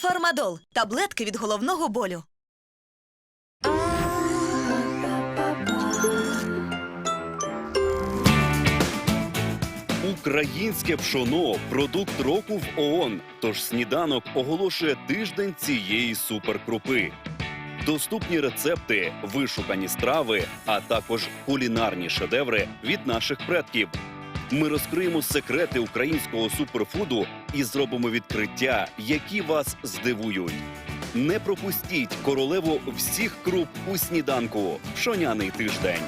Фармадол таблетки від головного болю. Українське пшоно продукт року в ООН. Тож сніданок оголошує тиждень цієї суперкрупи. Доступні рецепти, вишукані страви, а також кулінарні шедеври від наших предків. Ми розкриємо секрети українського суперфуду і зробимо відкриття, які вас здивують. Не пропустіть королеву всіх круп у сніданку. Пшоняний тиждень.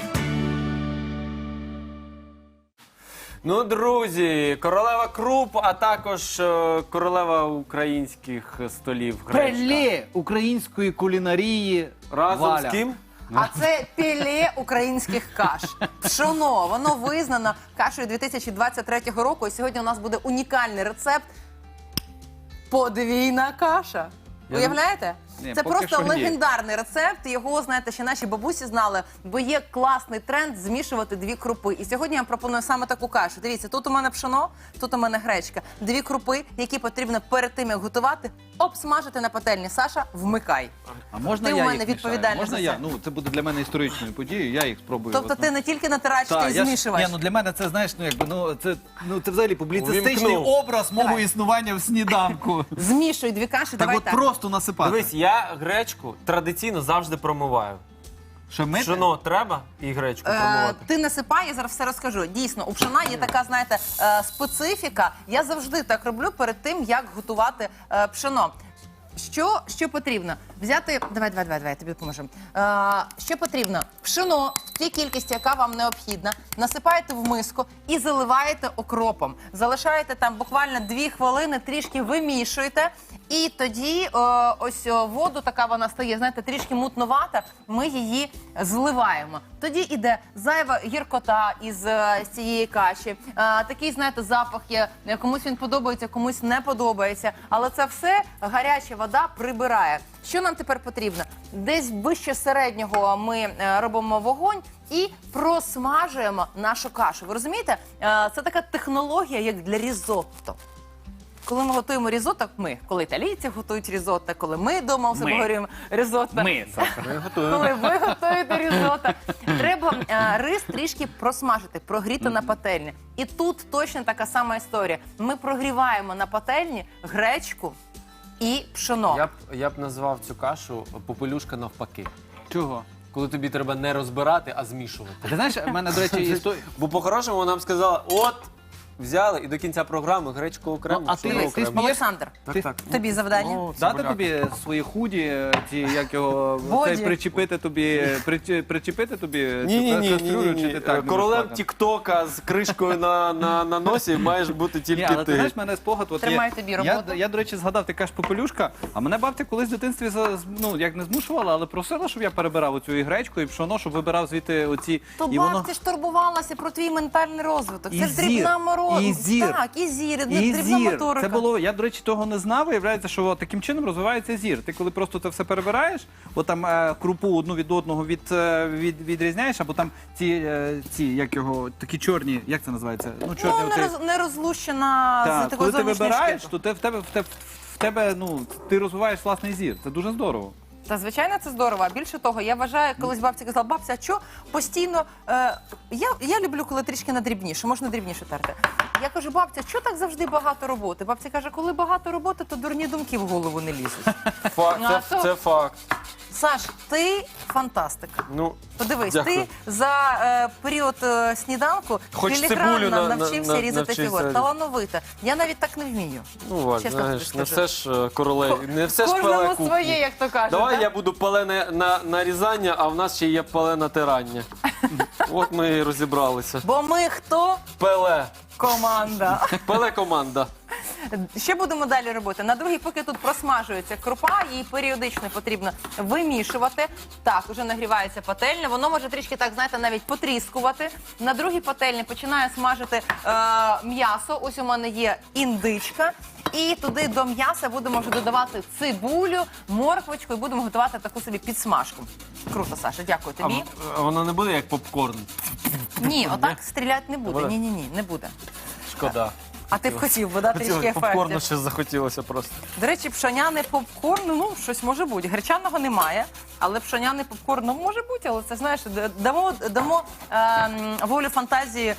Ну, друзі, королева круп, а також е, королева українських столів. гречка. Пеле української кулінарії Разом Валя. з ким? А це піле українських каш. Пшоно, воно визнано кашею 2023 року. І сьогодні у нас буде унікальний рецепт. Подвійна каша. Уявляєте? Ні, це поки просто що ні. легендарний рецепт. Його, знаєте, ще наші бабусі знали, бо є класний тренд змішувати дві крупи. І сьогодні я вам пропоную саме таку кашу. Дивіться, тут у мене пшоно, тут у мене гречка. Дві крупи, які потрібно перед тим, як готувати, обсмажити на пательні. Саша, вмикай. А можна Ти у я мене їх відповідальний? Можна за я? це. Ну це буде для мене історичною подією. Я їх спробую. Тобто ти не тільки натирач, ти Та, й я ж- змішувач. Ні, ну для мене це знаєш, ну якби ну це ну це взагалі публіцистичний Увімкнув. образ мого існування в сніданку. Змішуй дві каші, так давай от так. просто насипати. Дивись, я гречку традиційно завжди промиваю. Що мити? Пшено треба і гречку Е, промивати. ти насипай, я зараз все розкажу. Дійсно, у пшена є така, знаєте, е, специфіка. Я завжди так роблю перед тим, як готувати е, пшено. Що, що потрібно? Взяти. Давай, давай, давай, давай, тобі допоможу. Е, що потрібно? Пшено в тій кількості, яка вам необхідна, насипаєте в миску і заливаєте окропом. Залишаєте там буквально дві хвилини, трішки вимішуєте. І тоді е, ось о, воду, така вона стає, знаєте, трішки мутновата. Ми її зливаємо. Тоді іде зайва гіркота із е, цієї каші. Е, такий, знаєте, запах є. Е, Комусь він подобається, комусь не подобається. Але це все гаряча вода прибирає. Що нам тепер потрібно? Десь вище середнього ми е, робимо вогонь. І просмажуємо нашу кашу. Ви розумієте? Е, Це така технологія, як для різотто. Коли ми готуємо різотто, ми, коли італійці готують різотто, коли ми вдома у себе Ми. готуємо різотто, Ми, Саша. Ми готуємо. коли ви готуєте різотто, треба е, рис трішки просмажити, прогріти на пательні. І тут точно така сама історія. Ми прогріваємо на пательні гречку і пшоно. Я б, я б назвав цю кашу попелюшка навпаки. Чого? Коли тобі треба не розбирати, а змішувати. Ти знаєш, в мене, до речі, історія. Бо по-хорошому нам сказала, от взяли і до кінця програми гречку окремо. Ну, а ти- ти окремо. Олександр, Так, так. тобі завдання. Ну, Дати тобі свої худі, ті, як його Боді. цей причепити тобі, причі- причепити тобі Ні, ні, цю ні, ні, кастрюлю, ні, чи ти так Королем плакати? Тіктока з кришкою на, на, на носі маєш бути Ні, тільки але ти ти. знаєш, мене спогад. От Тримаю є- тобі я, роботу. я, до речі, згадав, ти кажеш попелюшка, а мене бабця колись в дитинстві за- з- ну, як не змушувала, але просила, щоб я перебирав оцю і гречку, і пшоно, щоб вибирав звідти оці. То і бабця воно... ж турбувалася про твій ментальний розвиток. І Це ж зір, дрібна мороз. і зір. Так, і зір, і зір. Це було, я, до речі, того не знав. Виявляється, що от таким чином розвивається зір. Ти коли просто це все перебираєш, от там е, крупу одну від одного від, е, від, відрізняєш, або там ці, е, ці, як його, такі чорні, як це називається? Ну, чорні Ну, не, роз, не розлущена Так, з такою коли ти зовнішньою вибираєш, шкіркою. то ти, в тебе, в тебе, в тебе, ну, ти розвиваєш власний зір. Це дуже здорово. Та звичайно, це здорово. Більше того, я вважаю, колись бабця казала, бабця, а що постійно. Е, я, я люблю, коли трішки надрібніше, можна дрібніше терти. Я кажу, бабця, що так завжди багато роботи? Бабця каже, коли багато роботи, то дурні думки в голову не лізуть. Факт, Ну, це, то- це факт. Саш, ти фантастика. Ну, Подивись, Дякую. ти за е, період е, сніданку Хоч філігранно на- на- навчився на- різати навчився. фігур. Талановита. Я навіть так не вмію. ну Валь, Чесно тобі знаєш, не скажу. все ж е, королей, не все ж пеле Кожному кухні. своє, як то кажуть. Давай да? я буду палене на нарізання, а в нас ще є пале натирання. От ми і розібралися. Бо ми хто? Пеле. Команда. Пеле команда. Що будемо далі робити? На другій, поки тут просмажується крупа, її періодично потрібно вимішувати. Так, уже нагрівається пательня. Воно може трішки так, знаєте, навіть потріскувати. На другій пательні починає смажити е, м'ясо. Ось у мене є індичка. І туди до м'яса будемо вже додавати цибулю, морквочку і будемо готувати таку собі підсмажку. Круто, Саша, дякую тобі. а воно не буде як попкорн. Ні, отак стріляти не буде. Ні, ні, ні, не буде. Шкода. А ти б хотів би, дати трішки ефектів. попкорну ще захотілося просто. До речі, пшоняне попкорн, ну, щось може бути. Гречаного немає, але пшоняне попкорн ну, може бути, але це знаєш, дамо, дамо ем, волю фантазії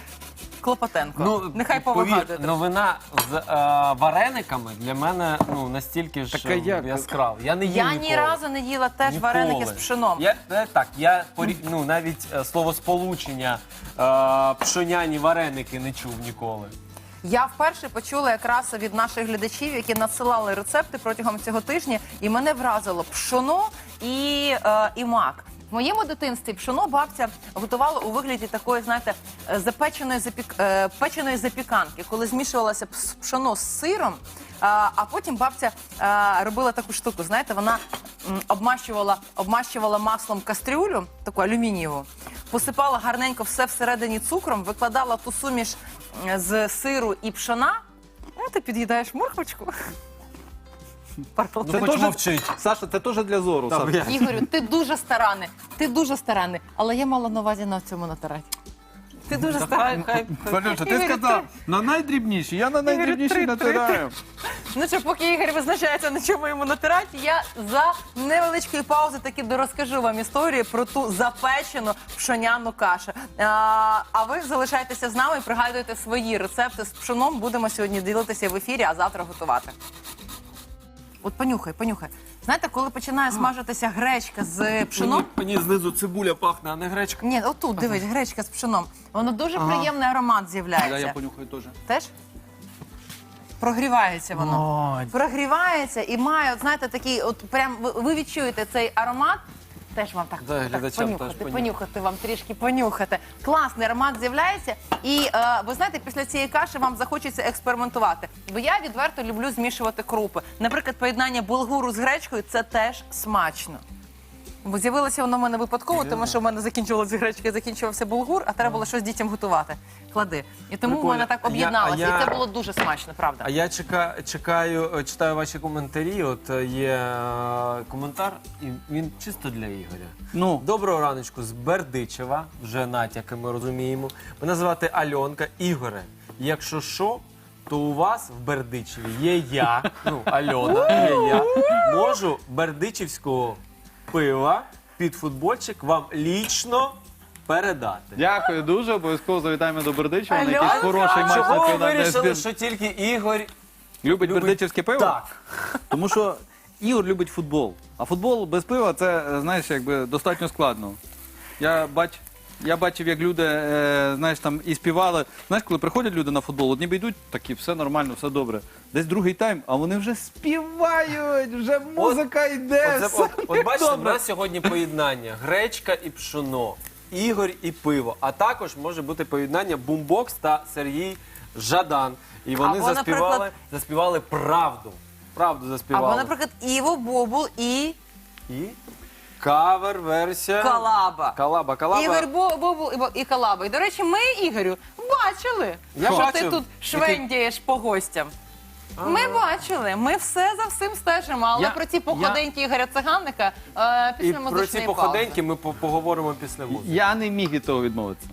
Клопотенко. Нехай повір, повигадує. новина з е, варениками для мене ну настільки ж Така е, як? яскрава. Я не їм Я ніколи. ні разу не їла теж Ніколи. вареники з пшеном. Я е, так, я порі- ну навіть е, словосполучення е, пшоняні вареники не чув ніколи. Я вперше почула якраз від наших глядачів, які надсилали рецепти протягом цього тижня, і мене вразило пшоно і, е, і мак. В моєму дитинстві пшоно бабця готувала у вигляді такої, знаєте, е, запеченої запік... е, печеної запіканки, коли змішувалося пшоно з сиром. А, потім бабця е, робила таку штуку. Знаєте, вона обмащувала, обмащувала маслом кастрюлю, таку алюмінієву, посипала гарненько все всередині цукром, викладала ту суміш з сиру і пшона. Ну, ти під'їдаєш морквочку. Пардон. Ну, хоч теж- мовчить. Саша, це теж для зору. Та, Саша. я- Ігорю, ти дуже старанний. Ти дуже старанний. Але я мала на увазі на цьому натирати. Ти дуже старанний. Валюша, ти Ігорю, сказав на найдрібніші. Я на найдрібніші натираю. Ну що, поки Ігор визначається, на чому йому натирати, я за невеличкої паузи таки дорозкажу вам історію про ту запечену пшоняну кашу. А, а ви залишайтеся з нами і пригадуйте свої рецепти з пшоном. Будемо сьогодні ділитися в ефірі, а завтра готувати. От понюхай, понюхай. Знаєте, коли починає смажитися гречка з пшеном. Мені знизу цибуля пахне, а не гречка. ні, отут дивись, гречка з пшеном. Воно дуже приємний аромат Да, з'являється. я понюхаю теж. Теж? Прогрівається воно. Ой. Прогрівається і має, от знаєте, такий, от прям ви, ви відчуєте цей аромат. Теж вам так, Да, так глядачам понюхати, теж понюхати. понюхати вам трішки понюхати. Класний аромат з'являється. І е, ви знаєте, після цієї каші вам захочеться експериментувати. Бо я відверто люблю змішувати крупи. Наприклад, поєднання булгуру з гречкою це теж смачно. Бо з'явилося воно в мене випадково, тому що в мене закінчувалася гречка закінчувався булгур, а треба було щось дітям готувати. Клади. І тому в Прикольно. мене так я- об'єдналося. а я- І це було дуже смачно, правда. А я чека, чекаю, е, читаю ваші коментарі. От е, є е, коментар, і він чисто для Ігоря. Ну, Доброго раночку з Бердичева, вже натяки ми розуміємо. Мене звати Альонка. Ігоре, якщо що, то у вас в Бердичеві є я, ну, Альона, є я. Можу бердичівського пива під футбольчик вам лічно передати. дякую дуже. Обов'язково завітаємо до Бердичева на Альонка! якийсь хороший матч Чого ви національної вирішили, збір. що тільки Ігор Любить любить- бердичівське пиво? Так. Тому що Ігор любить футбол. А футбол без пива це, е, знаєш, якби достатньо складно. Я бач. Я бачив, як люди, е, знаєш, там і співали. Знаєш, коли приходять люди на футбол, от ніби йдуть, такі, все нормально, все добре. Десь другий тайм, а вони вже співають, вже музика йде. Оце, все от, от бачите, в добре. нас сьогодні поєднання гречка і пшоно, Ігор і пиво. А також може бути поєднання бумбокс та Сергій Жадан. І вони Або, заспівали, наприклад- заспівали правду. Правду заспівали. Або, наприклад, Іво, Бобул і І кавер-версія. Калаба. Калаба, калаба. Ігор Бо- Бобул і Бо- і Калаба. І, до речі, ми, Ігорю, бачили, Я що бачив. ти тут швендієш по гостям. Ми бачили, ми все за всім стежимо, але Я- про ці походеньки Ігоря Циганника е, І після про ці музичної походеньки ми по- поговоримо після музики. Я не міг від того відмовитися.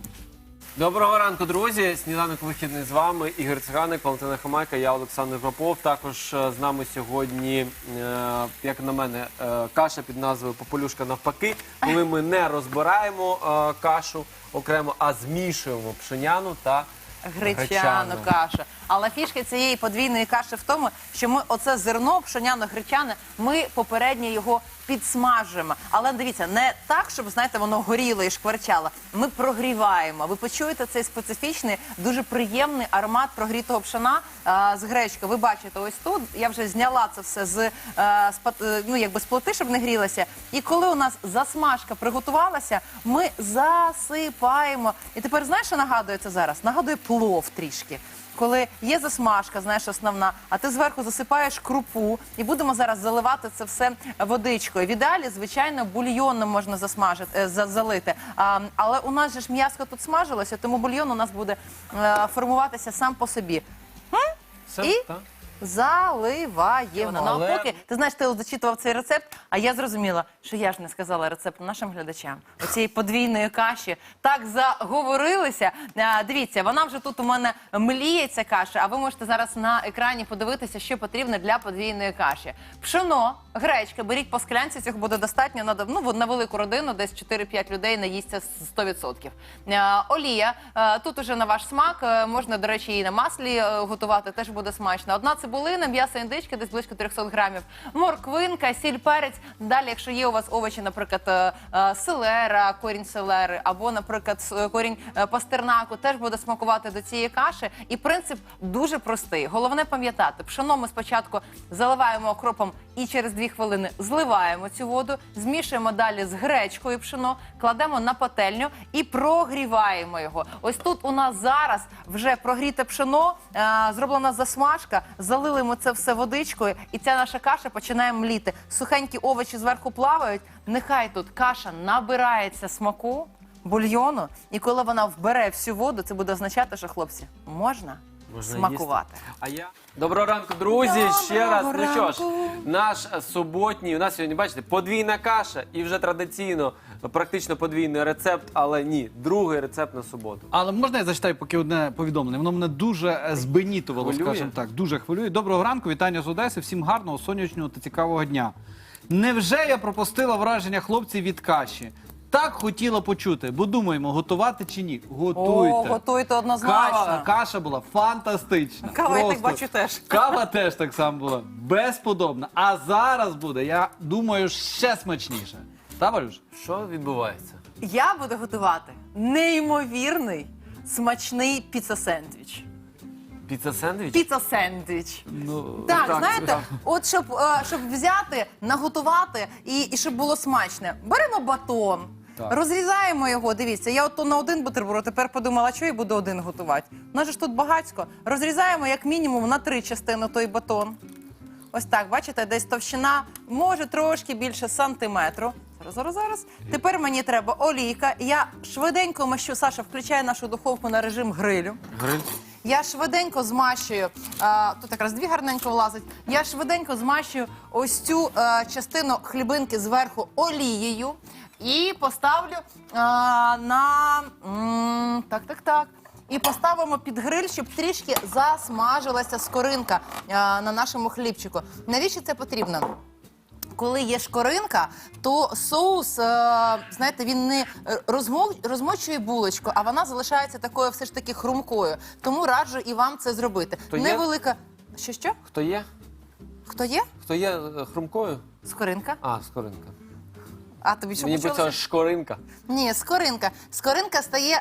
Доброго ранку, друзі. Сніданок вихідний з вами. Ігор Циганик, Валентина Хамайка, я Олександр Попов. Також е, з нами сьогодні, е, як на мене, е, каша під назвою Попелюшка навпаки, коли ми не розбираємо кашу окремо, а змішуємо пшеняну та Гречану кашу. Але фішка цієї подвійної каші в тому, що ми оце зерно пшоняно-гречане, ми попередньо його підсмажуємо. Але дивіться, не так, щоб знаєте, воно горіло і шкварчало. Ми прогріваємо. Ви почуєте цей специфічний, дуже приємний аромат прогрітого пшона а, з гречкою. Ви бачите, ось тут я вже зняла це все з, е, з е, ну, якби з плити, щоб не грілося. І коли у нас засмажка приготувалася, ми засипаємо. І тепер знаєш, що нагадує це зараз? Нагадує плов трішки. Коли є засмажка, знаєш, основна, а ти зверху засипаєш крупу, і будемо зараз заливати це все водичкою. В ідеалі, звичайно, бульйоном можна засмажити, е, за- залити. А, але у нас же ж м'ясо тут смажилося, тому бульйон у нас буде е, формуватися сам по собі. Все, І? так? Заливаємо. Але- Ну, а поки ти знаєш, ти от зачитував цей рецепт, а я зрозуміла, що я ж не сказала рецепт нашим глядачам. Оцієї подвійної каші так заговорилися. А, дивіться, вона вже тут у мене мліє ця каша. А ви можете зараз на екрані подивитися, що потрібно для подвійної каші. Пшено, гречка, беріть по склянці, цього буде достатньо на, ну, на велику родину, десь 4-5 людей наїсться з 100%. Е, олія, е, тут уже на ваш смак, е, можна, до речі, і на маслі е, готувати, теж буде смачно. Одна цибулина, м'ясо індички, десь близько 300 грамів, морквинка, сіль, перець. Далі, якщо є у вас овочі, наприклад, е, е, селера, корінь селери, або, наприклад, корінь е, пастернаку, теж буде смакувати до цієї каші. І принцип дуже простий. Головне пам'ятати, пшено ми спочатку заливаємо окропом і через дві хвилини зливаємо цю воду, змішуємо далі з гречкою пшено, кладемо на пательню і прогріваємо його. Ось тут у нас зараз вже прогріте пшено, зроблена засмажка, залили ми це все водичкою, і ця наша каша починає мліти. Сухенькі овочі зверху плавають. Нехай тут каша набирається смаку. Бульйону, і коли вона вбере всю воду, це буде означати, що хлопці можна, Можна смакувати. їсти. А я доброго ранку, друзі. Ще раз. Доброго Ну що ж, наш суботній. У нас сьогодні бачите подвійна каша, і вже традиційно практично подвійний рецепт, але ні, другий рецепт на суботу. Але можна я зачитаю поки одне повідомлення? Воно мене дуже е, збенітувало, Хвилює? скажімо так. Дуже хвилює. Доброго ранку, вітання з Одеси. Всім гарного, сонячного та цікавого дня. Невже я пропустила враження хлопців від каші? Так хотіла почути, бо думаємо, готувати чи ні. Готуйте. О, готуйте однозначно. Кава, каша була фантастична. Кава, я так Просто. бачу, теж. Кава теж так само була безподобна. А зараз буде, я думаю, ще смачніше. Та, Валюш? Що відбувається? Я буду готувати неймовірний смачний піца-сендвіч. Піца сендвіч? Піца-сендвіч. Ну, Так, так, знаєте, так. от щоб, е, щоб взяти, наготувати і, і щоб було смачне. Беремо батон, Так. розрізаємо його. Дивіться, я от то на один бутерброд, тепер подумала, що я буду один готувати. У нас же ж тут багатько. Розрізаємо як мінімум на три частини той батон. Ось так, бачите, десь товщина, може трошки більше сантиметру. Зараз, зараз, зараз. Тепер мені треба олійка. Я швиденько мащу, Саша, включає нашу духовку на режим грилю. Гриль. Я швиденько змащую, а, тут якраз дві гарненько влазить. Я швиденько змащую ось цю е, частину хлібинки зверху олією і поставлю а, на м, так, так, так. І поставимо під гриль, щоб трішки засмажилася скоринка а, на нашому хлібчику. Навіщо це потрібно? Коли є шкоринка, то соус, е, знаєте, він не е, розмо- розмочує булочку, а вона залишається такою все ж таки хрумкою. Тому раджу і вам це зробити. То є? Невелика. Що що? Хто є? Хто є? Хто є е, хрумкою? Скоринка. А, скоринка. А тобі що Мені почулося? почала шкоринка. Ні, скоринка. Скоринка стає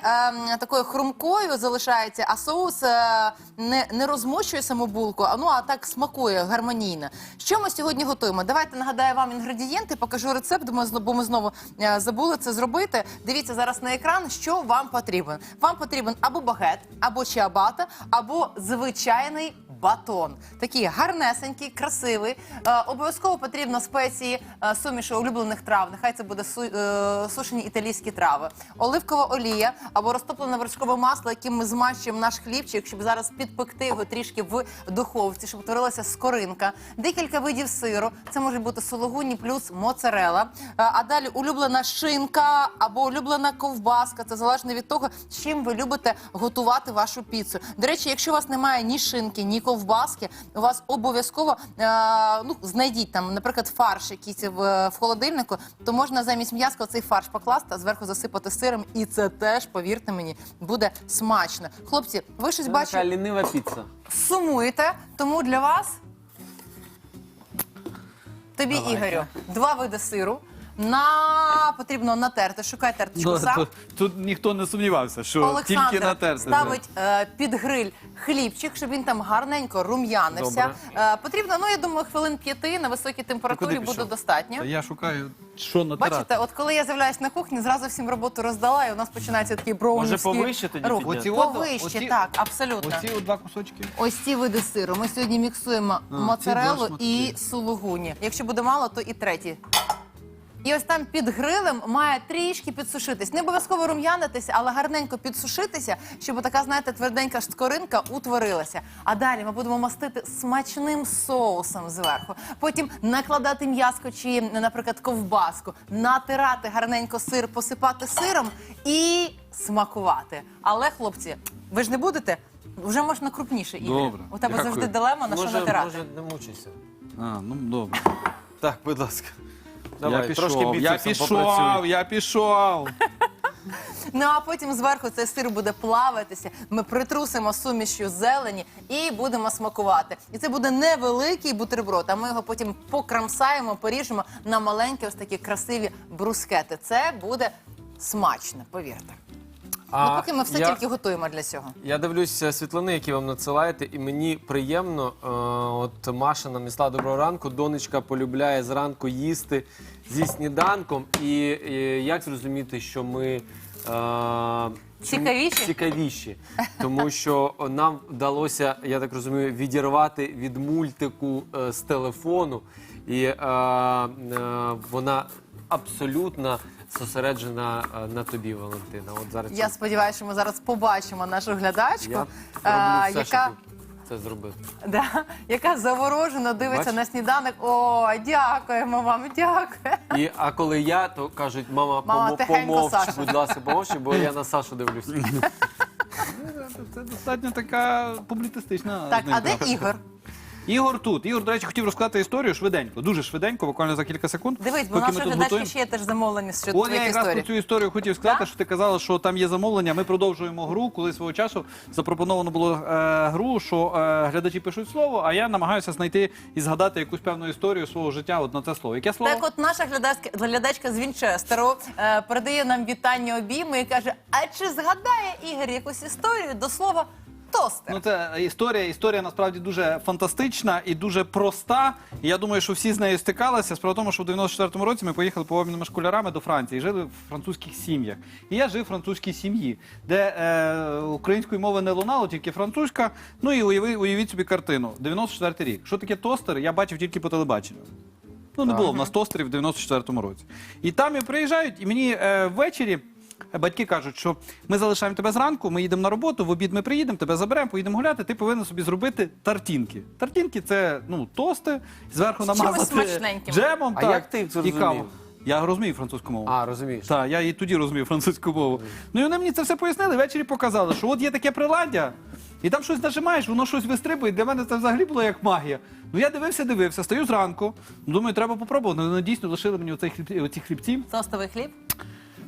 е, такою хрумкою, залишається, а соус е, не, не розмочує саму булку, а ну а так смакує гармонійно. Що ми сьогодні готуємо? Давайте нагадаю вам інгредієнти, покажу рецепт, бо ми, зно- бо ми знову е, забули це зробити. Дивіться зараз на екран, що вам потрібен. Вам потрібен або багет, або чиабата, або звичайний. Батон такий гарнесенький, красивий. Е, обов'язково потрібно спеції е, суміші улюблених трав. Нехай це буде е, сушені італійські трави, оливкова олія або розтоплене вершкове масло, яким ми змащуємо наш хлібчик, щоб зараз підпекти його трішки в духовці, щоб утворилася скоринка. Декілька видів сиру. Це може бути сологуні плюс моцарела. Е, а далі улюблена шинка або улюблена ковбаска. Це залежно від того, чим ви любите готувати вашу піцу. До речі, якщо у вас немає ні шинки, ні ковбаски, у вас обов'язково е, ну, знайдіть там, наприклад, фарш якийсь в, в холодильнику, то можна замість м'яска цей фарш покласти, а зверху засипати сиром, і це теж, повірте мені, буде смачно. Хлопці, ви щось Це бачите? така лінива піца. сумуєте, тому для вас тобі, Давайте. Ігорю, два види сиру. На потрібно натерти. Шукай терточку Ну, сам. тут, тут ніхто не сумнівався, що Олександр тільки натерти. ставить е, під гриль хлібчик, щоб він там гарненько рум'янився. Е, потрібно, ну я думаю, хвилин п'яти на високій температурі буде пішов? достатньо. Та я шукаю, що натирати. Бачите, от коли я з'являюсь на кухні, зразу всім роботу роздала, і у нас починається такий броунівський Може, повище тоді рух. підняти? Оці от- Повище, оці- так, абсолютно. Оці от два кусочки. Ось ці види сиру. Ми сьогодні міксуємо ці моцарелу два і сулугуні. Якщо буде мало, то і третій. І ось там під грилем має трішки підсушитись. Не обов'язково рум'янитися, але гарненько підсушитися, щоб така, знаєте, тверденька скоринка утворилася. А далі ми будемо мастити смачним соусом зверху. Потім накладати м'яско чи, наприклад, ковбаску, натирати гарненько сир, посипати сиром і смакувати. Але, хлопці, ви ж не будете? Вже можна крупніше Ігор. Добре, У тебе дякую. завжди дилема на що може, натирати. може, не мучайся. А, ну добре. Так, будь ласка. Давай, я трошки пішов, я біцепсом пішов, попрацюй. я пішов. Ну а потім зверху цей сир буде плаватися. Ми притрусимо сумішю зелені і будемо смакувати. І це буде невеликий бутерброд. А ми його потім покрамсаємо, поріжемо на маленькі ось такі красиві брускети. Це буде смачно, повірте. Ну поки ми все я, тільки готуємо для цього. Я дивлюся світлини, які вам надсилаєте, і мені приємно. Е, от Маша нам несла доброго ранку. Донечка полюбляє зранку їсти зі сніданком. І, і як зрозуміти, що ми. Е, Цікавіші? Цікавіші. Тому що нам вдалося, я так розумію, відірвати від мультику е, з телефону. І е, е, вона абсолютно зосереджена е, на тобі, Валентина. От зараз Я сподіваюся, що ми зараз побачимо нашу глядачку, я е, роблю все, яка, щоб це зробити. да, яка заворожено дивиться Бачиш? на сніданок. О, дякуємо вам, дякую. І, а коли я, то кажуть, мама, Мама, помо- тихенько, помовч, Саша. будь ласка, помовч, бо я на Сашу дивлюся. Це достатньо така публіцистична. Так, а знімка. де Ігор? Ігор тут. Ігор, до речі, хотів розказати історію швиденько, дуже швиденько, буквально за кілька секунд. Дивись, бо поки ми нашої тут глядачки готуємо. ще є теж замовлення щодо От я твоїх якраз історій. про цю історію хотів сказати, що ти казала, що там є замовлення. Ми продовжуємо гру. Коли свого часу запропоновано було е, гру, що е, глядачі пишуть слово, а я намагаюся знайти і згадати якусь певну історію свого життя от на це слово. Яке слово? Так, от наша глядачка, глядачка з Вінчестеру е, передає нам вітання обійми і каже: А чи згадає Ігор якусь історію до слова тостер? Ну, це історія. Історія насправді дуже фантастична і дуже проста. І я думаю, що всі з нею стикалися. Справа в тому, що в 94-му році ми поїхали по обмінними школярами до Франції, жили в французьких сім'ях. І я жив в французькій сім'ї, де е, української мови не лунало, тільки французька. Ну і уяви, уявіть собі картину. 94-й рік. Що таке тостер? Я бачив тільки по телебаченню. Ну, не було в нас тостерів в 94-му році. І там і приїжджають, і мені е, ввечері. Батьки кажуть, що ми залишаємо тебе зранку, ми їдемо на роботу, в обід ми приїдемо, тебе заберемо, поїдемо гуляти. Ти повинен собі зробити тартінки. Тартінки це ну тости, зверху З чимось намазати смачненьким. джемом. А так, як ти це і каву. Я розумію французьку мову. А, розумієш. Так, я і тоді розумів французьку мову. Ну і вони мені це все пояснили. Ввечері показали, що от є таке приладдя, і там щось нажимаєш, воно щось вистрибує. Для мене це взагалі було як магія. Ну я дивився, дивився, стою зранку. Думаю, треба попробувати. Ну, Вони дійсно лишили мені оцей хліб, оці хлібці. Тостовий хліб?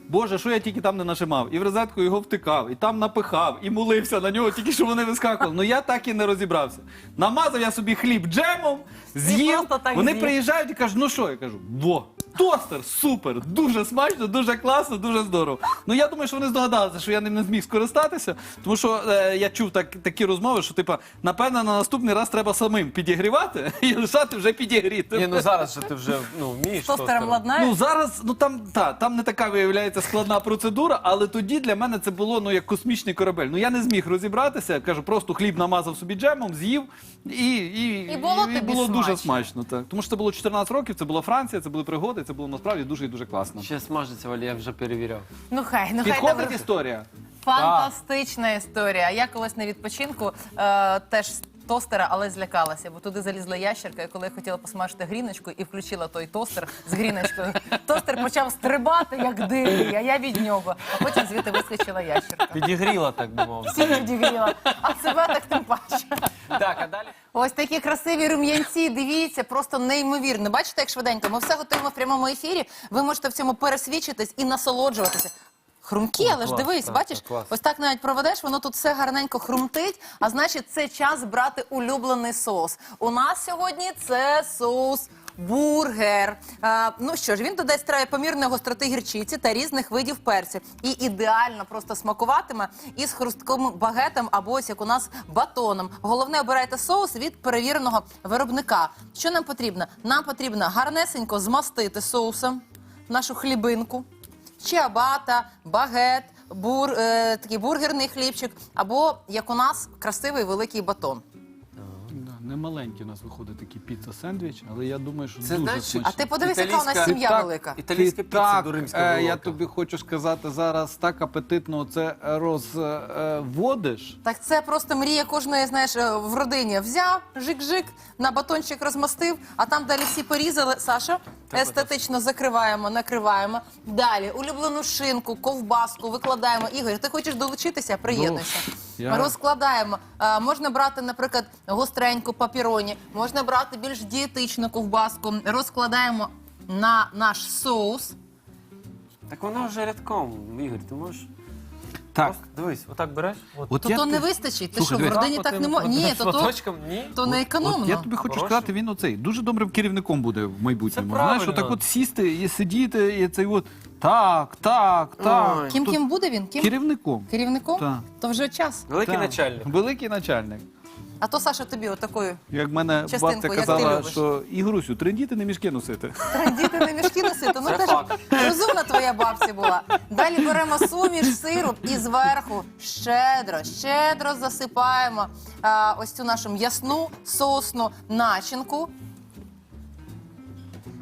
Боже, що я тільки там не нажимав, і в розетку його втикав, і там напихав, і молився на нього, тільки що вони вискакували. Ну я так і не розібрався. Намазав я собі хліб джемом, з'їв. просто так Вони з'їв. приїжджають і кажуть, ну що? Я кажу, во, тостер, супер, дуже смачно, дуже класно, дуже здорово. Ну я думаю, що вони здогадалися, що я ним не зміг скористатися, тому що е, я чув так, такі розмови, що типа, напевно, на наступний раз треба самим підігрівати і лишати вже підігріти. Ні, ну зараз же ти вже ну, вмієш. Тостером тостером. ладнаєш? Ну зараз, ну там та там не така виявляється складна процедура, але тоді для мене це було ну як космічний корабель. Ну я не зміг розібратися. Кажу, просто хліб намазав собі джемом, з'їв і, і, І було тобі було дуже смачно. Так тому що це було 14 років, це була Франція, це були пригоди, це було насправді дуже і дуже класно. Ще смажиться, Валі, я вже перевіряв. Ну хай, ну хай Підходить добре. історія. Фантастична історія. Я колись на відпочинку е, теж тостера, але злякалася, бо туди залізла ящерка, і коли я хотіла посмажити гріночку і включила той тостер з гріночкою, тостер почав стрибати як дикий, а я від нього. А потім звідти вискочила ящерка. Підігріла, так би мовити. Всі відігріла, а себе так тим паче. Так, а далі? Ось такі красиві рум'янці. Дивіться, просто неймовірно. Бачите, як швиденько. Ми все готуємо в прямому ефірі. Ви можете в цьому пересвідчитись і насолоджуватися. Хрумкі, але ж дивись, так, бачиш, так, ось так навіть проведеш, воно тут все гарненько хрумтить. А значить, це час брати улюблений соус. У нас сьогодні це соус. Бургер. А, ну що ж, він додасть страві помірної гостроти гірчиці та різних видів перцю. І ідеально просто смакуватиме із хрустким багетом або ось як у нас батоном. Головне, обирайте соус від перевіреного виробника. Що нам потрібно? Нам потрібно гарнесенько змастити соусом нашу хлібинку чиабата, багет, бур, е, такий бургерний хлібчик, або як у нас красивий великий батон. Не маленький у нас виходить такий піца сендвіч, але я думаю, що Це дуже знаєш, смачно. А ти подивись, яка у нас Італійська- сім'я так- велика. Італійська Ти піца так, до е, я тобі хочу сказати, зараз так апетитно це розводиш. Так це просто мрія кожної, знаєш, е, в родині. Взяв, жик-жик, на батончик розмастив, а там далі всі порізали. Саша, естетично закриваємо, накриваємо. Далі улюблену шинку, ковбаску викладаємо. Ігор, ти хочеш долучитися? Приєднуйся. Я- Розкладаємо. Е, можна брати, наприклад, гостреньку папіроні, можна брати більш дієтичну ковбаску. Розкладаємо на наш соус. Так воно вже рядком, Ігор, ти можеш. Так, Просто дивись, отак береш. От. от То, я то тобі- не вистачить. Ти Слухай, що, в дивись. родині так не можна? Ні, то, то, шматочком, ні. то не економно. От я тобі хочу Хороше. сказати, він оцей дуже добрим керівником буде в майбутньому. Це Знаєш, правильно. отак от сісти і сидіти, і цей от так, так, так. Ой. Ким Тут ким буде він? Ким? Керівником. Керівником? Так. То вже час. Великий Так. начальник. Великий начальник. А то Саша тобі отакою Як мене Частинку, бабця як ти казала, любиш. що Ігорусю, трендіти не мішки носити. трендіти на мішки носити. Ну Це теж факт. розумна твоя бабця була. Далі беремо суміш, сироп і зверху щедро, щедро засипаємо а, ось цю нашу м'ясну соусну начинку.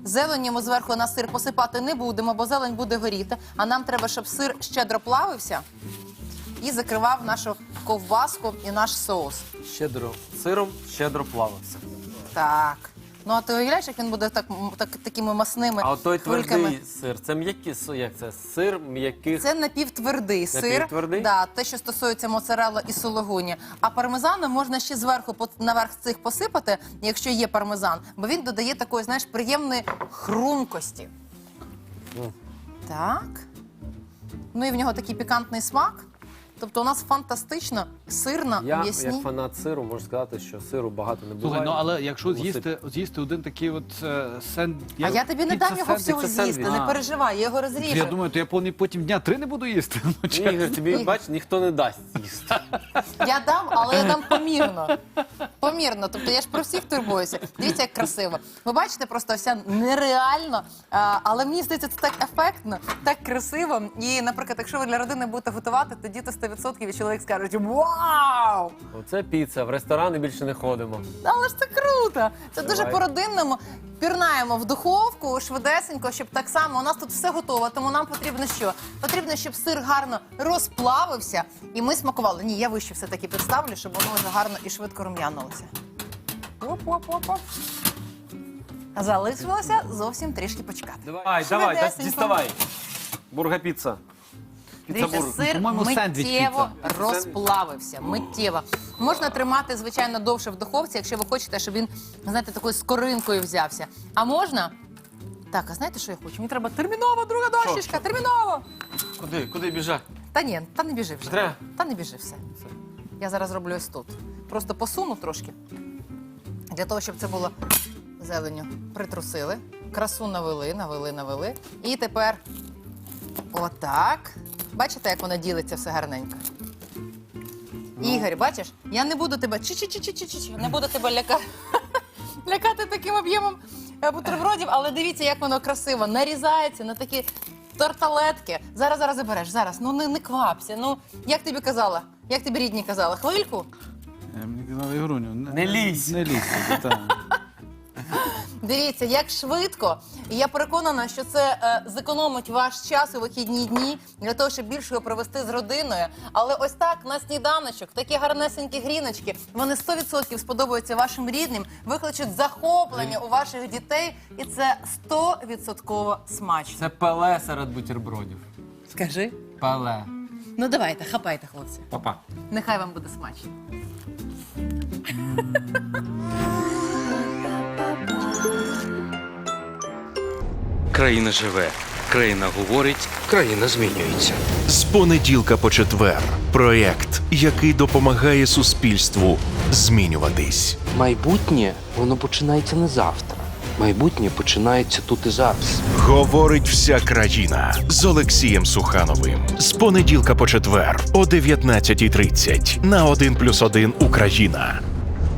Зелені ми зверху на сир посипати не будемо, бо зелень буде горіти. А нам треба, щоб сир щедро плавився і закривав нашу ковбаску і наш соус. Щедро сиром, щедро плавився. Так. Ну а ти уявляєш, як він буде так, так такими масними А той хвильками? твердий сир, це сир, як це? Сир м'яких. Це напівтвердий сир. Напівтвердий? Да, те, що стосується моцарелла і сулугуні. А пармезану можна ще зверху наверх цих посипати, якщо є пармезан, бо він додає такої, знаєш, приємної хрумкості. Ну. Так. Ну і в нього такий пікантний смак. Тобто у нас фантастично сирна, Я, м'ясні. як фанат сиру, можу сказати, що сиру багато не буває. Слухай, ну але якщо Тому з'їсти, з'їсти один такий от е, сен... А я тобі не дам його всього це з'їсти, не А. переживай, я його розріжу. Я думаю, то я повні потім дня три не буду їсти. Ну, Ні, чесно. Ігор, тобі бач, ніхто не дасть їсти. Я дам, але я дам помірно. Помірно. Тобто я ж про всіх турбуюся. Дивіться, як красиво. Ви бачите, просто вся нереально, а, але мені здається, це так ефектно, так красиво. І, наприклад, якщо ви для родини будете готувати, то діти 100% і чоловік скажуть Вау! Оце піца, в ресторани більше не ходимо. Але ж це круто! Це дуже Давай. по-родинному. Пірнаємо в духовку швидесенько, щоб так само у нас тут все готово. Тому нам потрібно що? Потрібно, щоб сир гарно розплавився, і ми смакували. Ні, я вище все таки підставлю, щоб воно вже гарно і швидко рум'янулося. Оп-оп-оп-оп. Залишилося зовсім трішки почекати. Давай, давай, Швидесенько. діставай. Бурга піца. Дивіться, сир По-моєму, сендвіч миттєво піца. розплавився. Миттєво. Можна тримати, звичайно, довше в духовці, якщо ви хочете, щоб він, знаєте, такою скоринкою взявся. А можна. Так, а знаєте, що я хочу? Мені треба терміново, друга дощечка, терміново. Куди? Куди біжать? Та ні, та не біжи вже. Треба? Та не біжи все. Я зараз роблю ось тут. Просто посуну трошки. Для того, щоб це було зеленю. Притрусили. Красу навели, навели, навели. І тепер отак. Бачите, як воно ділиться все гарненько? Ігор, бачиш, я не буду тебе чи-чи-чи-чи-чи-чи, не буду тебе лякати, лякати таким об'ємом е, бутербродів, але дивіться, як воно красиво нарізається на такі тарталетки. Зараз, зараз забереш, зараз. Ну не, не квапся. Ну, як тобі казала? Як тобі рідні казали? Хвильку? Я мені казав, Ігоруню, Не лізь. Не лізь. так. Дивіться, як швидко. І я переконана, що це е, зекономить ваш час у вихідні дні для того, щоб більше його провести з родиною. Але ось так на сніданочок, такі гарнесенькі гріночки, вони 100% сподобаються вашим рідним, викличуть захоплення у ваших дітей, і це 100% смачно. Це пеле серед бутербродів. Скажи. Пеле. Ну давайте, хапайте, хлопці. Папа. Нехай вам буде смачно. Країна живе, країна говорить, країна змінюється. З понеділка по четвер. Проєкт, який допомагає суспільству змінюватись. Майбутнє воно починається не завтра. Майбутнє починається тут і зараз. Говорить вся країна з Олексієм Сухановим. З понеділка по четвер о 19.30 на 1+,1 Україна.